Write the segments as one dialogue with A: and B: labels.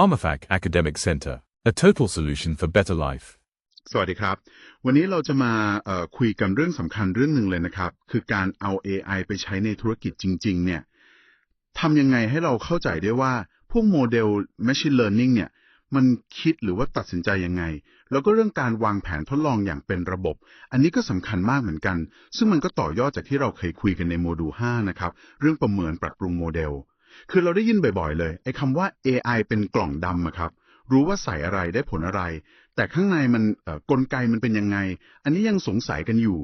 A: PharmaFac Academic Center, a total solution for better life.
B: สวัสดีครับ วันนี้เราจะมาคุยกันเรื่องสำคัญเรื่องหนึ่งเลยนะครับ คือการเอา AI ไปใช้ในธุรกิจจริง ๆ เนี่ยทำยังไงให้เราเข้าใจได้ว่า พวกโมเดล Machine Learning เนี่ย มันคิดหรือว่าตัดสินใจยังไง แล้วก็เรื่องการวางแผนทดลองอย่างเป็นระบบ อันนี้ก็สำคัญมากเหมือนกัน ซึ่งมันก็ต่อยอดจากที่เราเคยคุยกันในโมดูล5นะครับ เรื่องประเมินปรับปรุงโมเดล คือเราได้ยินบ่อยๆ เลยไอ้คำว่า AI เป็นกล่องดำอะครับ รู้ว่าใส่อะไรได้ผลอะไร แต่ข้างในมันเอ่อกลไกมันเป็นยังไง อันนี้ยังสงสัยกันอยู่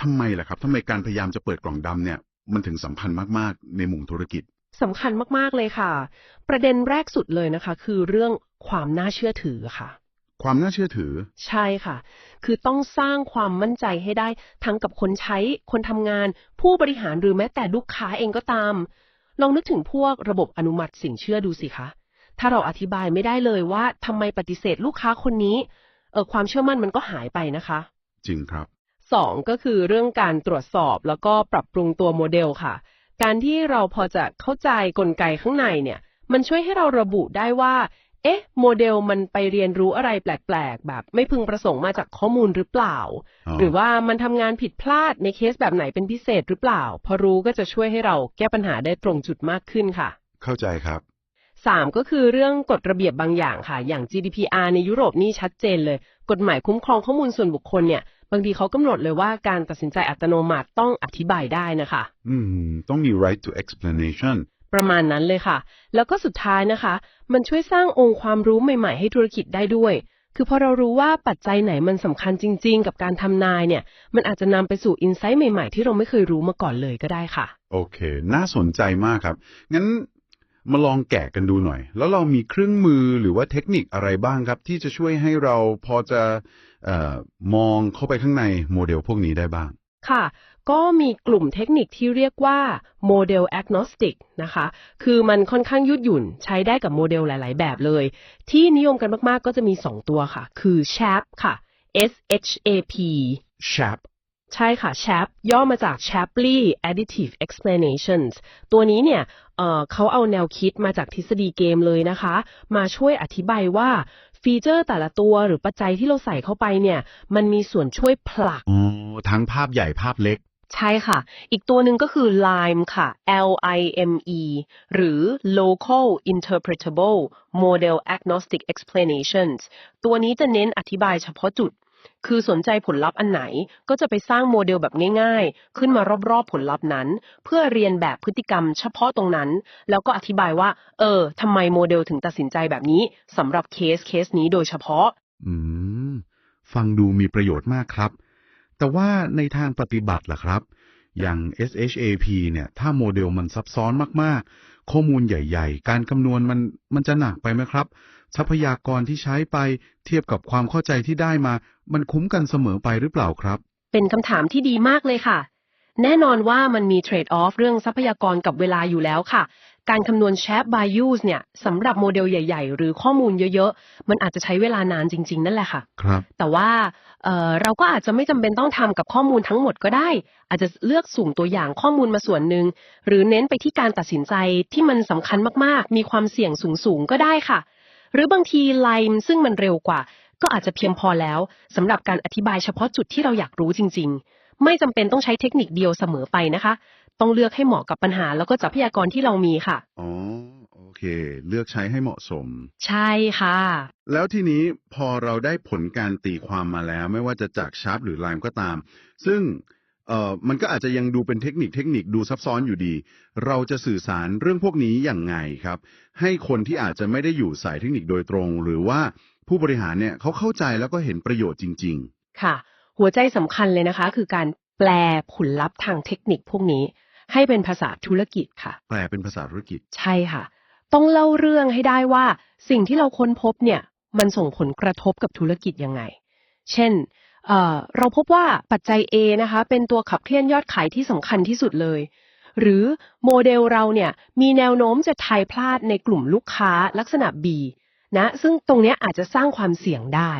B: ทำไมล่ะครับทำไมการพยายามจะเปิดกล่องดำเนี่ย มันถึงสำคัญมากๆ ในมุมธุรกิจ
C: สำคัญมากๆเลยค่ะ ประเด็นแรกสุดเลยนะคะ คือเรื่องความน่าเชื่อถือค่ะ
B: ความน่าเชื่อถือ
C: ใช่ค่ะ คือต้องสร้างความมั่นใจให้ได้ทั้งกับคนใช้ คนทำงาน ผู้บริหารหรือแม้แต่ลูกค้าเองก็ตาม ลองนึกถึงพวกระบบอนุมัติสินเชื่อดูสิคะ ถ้าเราอธิบายไม่ได้เลยว่าทำไมปฏิเสธลูกค้าคนนี้ เออความเชื่อมั่นมันก็หายไปนะคะ
B: จริงครับ
C: สองก็คือเรื่องการตรวจสอบแล้วก็ปรับปรุงตัวโมเดลค่ะ การที่เราพอจะเข้าใจกลไกข้างในเนี่ย มันช่วยให้เราระบุได้ว่า เอ๊ะ โมเดลมันไปเรียนรู้อะไรแปลกๆ แบบไม่พึงประสงค์มาจากข้อมูลหรือเปล่า
B: อ๋อ
C: หรือว่ามันทำงานผิดพลาดในเคสแบบไหนเป็นพิเศษหรือเปล่า พอรู้ก็จะช่วยให้เราแก้ปัญหาได้ตรงจุดมากขึ้นค่ะ
B: เข้าใจครับ
C: สามก็คือเรื่องกฎระเบียบบางอย่างค่ะ อย่าง GDPR ในยุโรปนี่ชัดเจนเลย กฎหมายคุ้มครองข้อมูลส่วนบุคคลเนี่ย บางทีเขากำหนดเลยว่าการตัดสินใจอัตโนมัติต้องอธิบายได้นะคะ
B: อืม ต้องมี right to explanation
C: ประมาณนั้นเลยค่ะ แล้วก็สุดท้ายนะคะ มันช่วยสร้างองค์ความรู้ใหม่ ๆ ให้ธุรกิจได้ด้วย คือพอเรารู้ว่าปัจจัยไหนมันสำคัญจริง ๆ กับการทำนายเนี่ย มันอาจจะนำไปสู่อินไซต์ใหม่ๆ ที่เราไม่เคยรู้มาก่อนเลยก็ได้ค่ะ
B: โอเค น่าสนใจมากครับ งั้นมาลองแกะกันดูหน่อย แล้วเรามีเครื่องมือหรือว่าเทคนิคอะไรบ้างครับ ที่จะช่วยให้เราพอจะออมองเข้าไปข้างในโมเดลพวกนี้ได้บ้าง
C: ค่ะ ก็มีกลุ่มเทคนิคที่เรียกว่าโมเดล agnostic นะคะ คือมันค่อนข้างยืดหยุ่นใช้ได้กับโมเดลหลาย ๆ แบบเลย ที่นิยมกันมาก ๆ ก็จะมี 2 ตัวค่ะ คือ SHAP ค่ะ S H A P
B: sharp
C: ใช่ค่ะ SHAP ย่อมาจาก Shapley Additive Explanations ตัวนี้เนี่ยเอ่อเขาเอาแนวคิดมาจากทฤษฎีเกมเลยนะคะ มาช่วยอธิบายว่าฟีเจอร์แต่ละตัวหรือปัจจัยที่เราใส่เข้าไปเนี่ย มันมีส่วนช่วยผลัก
B: อ๋อ ทั้งภาพใหญ่ภาพเล็ก
C: ใช่ค่ะ อีกตัวหนึ่งก็คือ LIME ค่ะ L I M E หรือ Local Interpretable Model Agnostic Explanations ตัวนี้จะเน้นอธิบายเฉพาะจุด คือสนใจผลลัพธ์อันไหนก็จะไปสร้างโมเดลแบบง่ายๆ ขึ้นมารอบๆผลลัพธ์นั้น เพื่อเรียนแบบพฤติกรรมเฉพาะตรงนั้น แล้วก็อธิบายว่า เออทำไมโมเดลถึงตัดสินใจแบบนี้สำหรับเคสเคสนี้โดยเฉพาะ
B: อืม ฟังดูมีประโยชน์มากครับ แต่ว่าในทางปฏิบัติล่ะครับ อย่าง SHAP เนี่ย ถ้าโมเดลมันซับซ้อนมากๆ ข้อมูลใหญ่ๆ การคำนวณมันมันจะหนักไปไหมครับ ทรัพยากรที่ใช้ไปเทียบกับความเข้าใจที่ได้มา มันคุ้มกันเสมอไปหรือเปล่าครับ
C: เป็นคำถามที่ดีมากเลยค่ะ แน่นอนว่ามันมีเทรดออฟเรื่องทรัพยากรกับเวลาอยู่แล้วค่ะ การคำนวณ Chat by Use เนี่ยสำหรับโมเดลใหญ่ ๆ หรือข้อมูลเยอะๆ มันอาจจะใช้เวลานานจริง ๆ นั่นแหละค่ะ
B: ครับ
C: แต่ว่าเอ่อเราก็อาจจะไม่จำเป็นต้องทำกับข้อมูลทั้งหมดก็ได้ อาจจะเลือกสุ่มตัวอย่างข้อมูลมาส่วนหนึ่ง หรือเน้นไปที่การตัดสินใจที่มันสำคัญมากๆ มีความเสี่ยงสูงๆ ก็ได้ค่ะ หรือบางทีไลม์ซึ่งมันเร็วกว่า ก็อาจจะเพียงพอแล้วสำหรับการอธิบายเฉพาะจุดที่เราอยากรู้จริง ๆ ไม่จำเป็นต้องใช้เทคนิคเดียวเสมอไปนะคะ ต้องเลือกให้เหมาะกับปัญหา แล้วก็ทรัพยากรที่เรามีค่ะ
B: อ๋อ โอเค เลือกใช้ให้เหมาะสม
C: ใช่ค่ะ
B: แล้วทีนี้พอเราได้ผลการตีความมาแล้ว ไม่ว่าจะจากชาร์ปหรือไลม์ก็ตาม ซึ่งเอ่อมันก็อาจจะยังดูเป็นเทคนิคเทคนิคดูซับซ้อนอยู่ดี เราจะสื่อสารเรื่องพวกนี้อย่างไงครับ ให้คนที่อาจจะไม่ได้อยู่สายเทคนิคโดยตรง หรือว่าผู้บริหารเนี่ยเขาเข้าใจแล้วก็เห็นประโยชน์จริง
C: ค่ะ หัวใจสำคัญเลยนะคะ คือการแปลผลลัพธ์ทางเทคนิคพวกนี้ ให้เป็นภาษาธุรกิจค่ะ
B: ๆแปลเป็นภาษาธุรกิจ
C: ใช่ค่ะ ต้องเล่าเรื่องให้ได้ว่าสิ่งที่เราค้นพบเนี่ยมันส่งผลกระทบกับธุรกิจยังไง เช่นเอ่อเราพบว่าปัจจัย A นะคะเป็นตัวขับเคลื่อนยอดขายที่สำคัญที่สุดเลย หรือโมเดลเราเนี่ยมีแนวโน้มจะทายพลาดในกลุ่มลูกค้าลักษณะ B นะซึ่งตรงเนี้ยอาจจะสร้างความเสี่ยงได้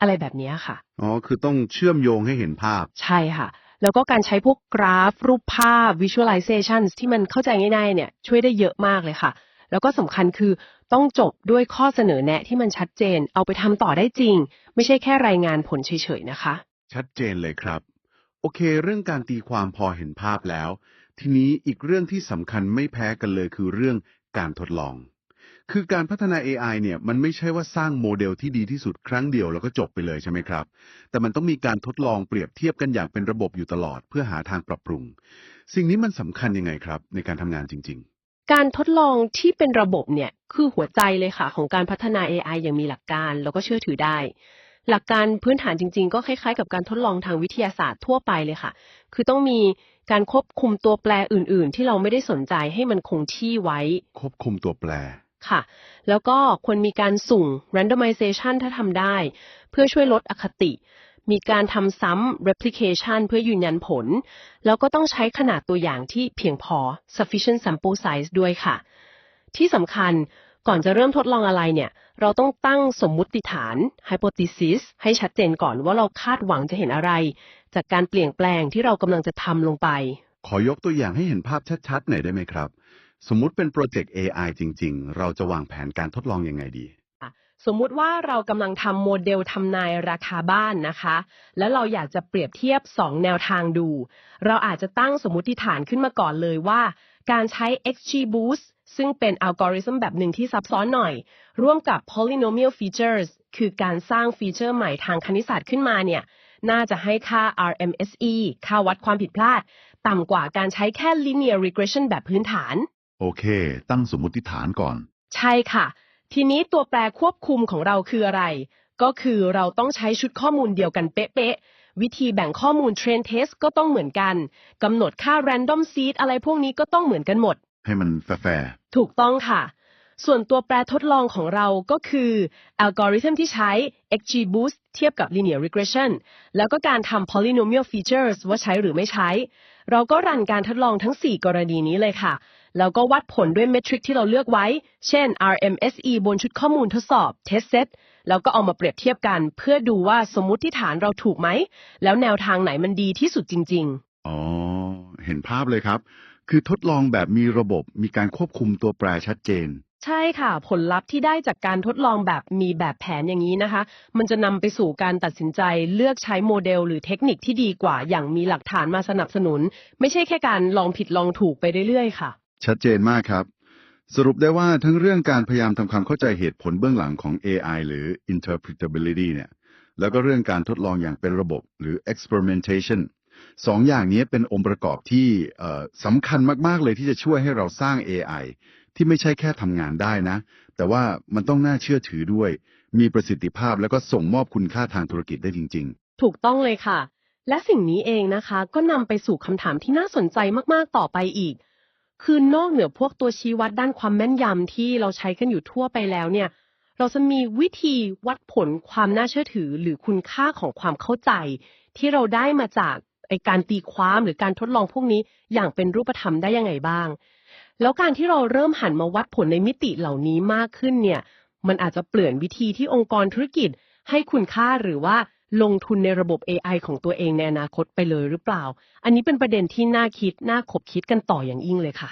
C: อะไรแบบเนี้ยค่ะ
B: อ๋อ คือต้องเชื่อมโยงให้เห็นภาพ
C: ใช่ค่ะ แล้วก็การใช้พวกกราฟ รูปภาพ visualization ที่มันเข้าใจง่ายๆเนี่ยช่วยได้เยอะมากเลยค่ะ แล้วก็สำคัญคือต้องจบด้วยข้อเสนอแนะที่มันชัดเจน เอาไปทำต่อได้จริง ไม่ใช่แค่รายงานผลเฉยๆนะคะ
B: ชัดเจนเลยครับ โอเค เรื่องการตีความพอเห็นภาพแล้ว ทีนี้อีกเรื่องที่สำคัญไม่แพ้กันเลยคือเรื่องการทดลอง คือการพัฒนา AI เนี่ยมันไม่ใช่ว่าสร้างโมเดลที่ดีที่สุดครั้งเดียวแล้วก็จบไปเลยใช่ไหมครับ แต่มันต้องมีการทดลองเปรียบเทียบกันอย่างเป็นระบบอยู่ตลอดเพื่อหาทางปรับปรุง สิ่งนี้มันสำคัญยังไงครับ ในการทำงานจริง
C: การทดลองที่เป็นระบบเนี่ยคือหัวใจเลยค่ะ ของการพัฒนา AI อย่างมีหลักการแล้วก็เชื่อถือได้ หลักการพื้นฐานจริง ๆ ก็คล้ายๆ กับการทดลองทางวิทยาศาสตร์ทั่วไปเลยค่ะ คือต้องมีการควบคุมตัวแปรอื่น ๆ ที่เราไม่ได้สนใจให้มันคงที่ไว้
B: ๆควบคุมตัวแปร
C: ค่ะ แล้วก็ควรมีการสุ่ม randomization ถ้าทำได้ เพื่อช่วยลดอคติ มีการทำซ้ำ replication เพื่อยืนยันผล แล้วก็ต้องใช้ขนาดตัวอย่างที่เพียงพอ sufficient sample size ด้วยค่ะ ที่สำคัญก่อนจะเริ่มทดลองอะไรเนี่ย เราต้องตั้งสมมุติฐาน hypothesis ให้ชัดเจนก่อนว่าเราคาดหวังจะเห็นอะไร จากการเปลี่ยนแปลงที่เรากำลังจะทำลงไป
B: ขอยกตัวอย่างให้เห็นภาพชัดๆหน่อยได้ไหมครับ สมมุติเป็นโปรเจกต์ AI จริง ๆ เราจะวางแผนการทดลองยังไงดี
C: สมมุติว่าเรากำลังทำโมเดลทำนายราคาบ้านนะคะ แล้วเราอยากจะเปรียบเทียบ 2 แนวทางดู เราอาจจะตั้งสมมุติฐานขึ้นมาก่อนเลยว่า การใช้ XGBoost ซึ่งเป็นอัลกอริทึมแบบหนึ่งที่ซับซ้อนหน่อย ร่วมกับ polynomial features คือการสร้างฟีเจอร์ใหม่ทางคณิตศาสตร์ขึ้นมาเนี่ย น่าจะให้ค่า RMSE ค่าวัดความผิดพลาด ต่ำกว่าการใช้แค่ linear regression แบบพื้นฐาน
B: โอเค ตั้งสมมุติฐานก่อน
C: ใช่ค่ะ ทีนี้ตัวแปรควบคุมของเราคืออะไร ก็คือเราต้องใช้ชุดข้อมูลเดียวกันเป๊ะๆ วิธีแบ่งข้อมูล train test ก็ต้องเหมือนกันกำหนดค่า random seed อะไรพวกนี้ก็ต้องเหมือนกันหมด
B: ให้มันแฟร์
C: ถูกต้องค่ะ ส่วนตัวแปรทดลองของเราก็คืออัลกอริทึมที่ใช้ XGBoost เทียบกับ linear regression แล้วก็การทำ polynomial features ว่าใช้หรือไม่ใช้ เราก็รันการทดลองทั้ง 4 กรณีนี้เลยค่ะ แล้วก็วัดผลด้วยเมทริกที่เราเลือกไว้ เช่น RMSE บนชุดข้อมูลทดสอบ test set แล้วก็เอามาเปรียบเทียบกัน เพื่อดูว่าสมมุติฐานเราถูกไหม แล้วแนวทางไหนมันดีที่สุดจริงๆ
B: ๆอ๋อ เห็นภาพเลยครับ คือทดลองแบบมีระบบมีการควบคุมตัวแปรชัดเจน
C: ใช่ค่ะ ผลลัพธ์ที่ได้จากการทดลองแบบมีแบบแผนอย่างนี้นะคะ มันจะนำไปสู่การตัดสินใจเลือกใช้โมเดล หรือเทคนิคที่ดีกว่า อย่างมีหลักฐานมาสนับสนุน ไม่ใช่แค่การลองผิดลองถูกไปเรื่อยๆ ค่ะ
B: ชัดเจนมากครับ สรุปได้ว่าทั้งเรื่องการพยายามทำความเข้าใจเหตุผลเบื้องหลังของ AI หรือ interpretability เนี่ย แล้วก็เรื่องการทดลองอย่างเป็นระบบหรือ experimentation สองอย่างนี้เป็นองค์ประกอบที่สำคัญมากๆเลยที่จะช่วยให้เราสร้าง AI ที่ไม่ใช่แค่ทำงานได้นะ แต่ว่ามันต้องน่าเชื่อถือด้วย มีประสิทธิภาพแล้วก็ส่งมอบคุณค่าทางธุรกิจได้จริง ๆ
C: ถูกต้องเลยค่ะ และสิ่งนี้เองนะคะ ก็นำไปสู่คำถามที่น่าสนใจมากๆต่อไปอีก คือนอกเหนือพวกตัวชี้วัดด้านความแม่นยำที่เราใช้กันอยู่ทั่วไปแล้วเนี่ย เราจะมีวิธีวัดผลความน่าเชื่อถือ หรือคุณค่าของความเข้าใจ ที่เราได้มาจากไอการตีความหรือการทดลองพวกนี้อย่างเป็นรูปธรรมได้ยังไงบ้าง แล้วการที่เราเริ่มหันมาวัดผลในมิติเหล่านี้มากขึ้นเนี่ย มันอาจจะเปลี่ยนวิธีที่องค์กรธุรกิจให้คุณค่าหรือว่า ลงทุนในระบบ AI ของตัวเองในอนาคตไปเลยหรือเปล่า อันนี้เป็นประเด็นที่น่าคิด น่าขบคิดกันต่ออย่างยิ่งเลยค่ะ